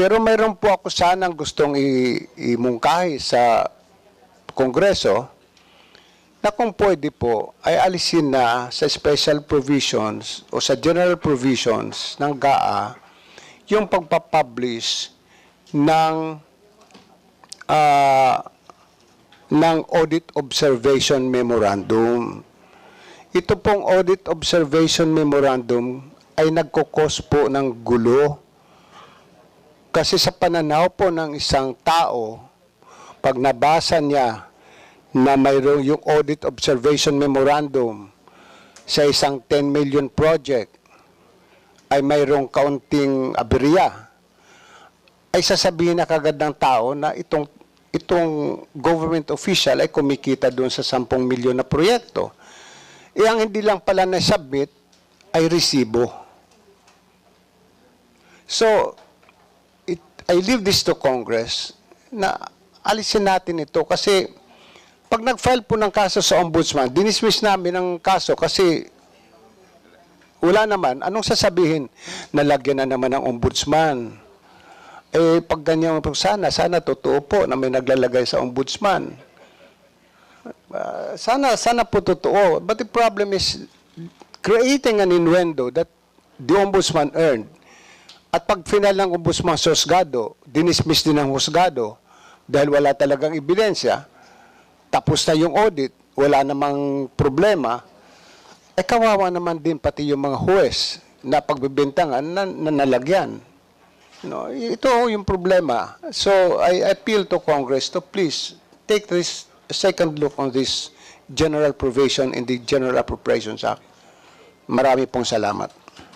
Pero mayroon po ako sanang gustong imungkahi sa Kongreso na kung pwede po ay alisin na sa special provisions o sa general provisions ng GAA yung pagpapublish ng ah, ng Audit Observation Memorandum. Ito pong Audit Observation Memorandum ay nagkukos po ng gulo. Kasi sa pananaw po ng isang tao, pag nabasa niya na mayroong yung Audit Observation Memorandum sa isang 10 million project ay mayroong kaunting aberya, ay sasabihin na kagad ng tao na itong itong government official ay kumikita doon sa 10 milyon na proyekto. Eh, ang hindi lang pala na-submit ay resibo. So, I leave this to Congress na alisin natin ito kasi pag nag-file po ng kaso sa ombudsman, dinismiss namin ang kaso kasi wala naman. Anong sasabihin? Nalagyan na naman ng ombudsman. Eh, pag ganyan po, sana, sana totoo po na may naglalagay sa ombudsman. Ah, sana, sana po totoo. But the problem is creating an innuendo that the ombudsman earned. At pag final ng ombudsman sa husgado, dinismiss din ng husgado dahil wala talagang ebidensya, tapos na yung audit, wala namang problema, eh kawawa naman din pati yung mga huwes na pagbibintangan na, na nalagyan. No, ito yung problema. So I appeal to Congress to please take this second look on this general provision in the General Appropriations Act. Marami pong salamat.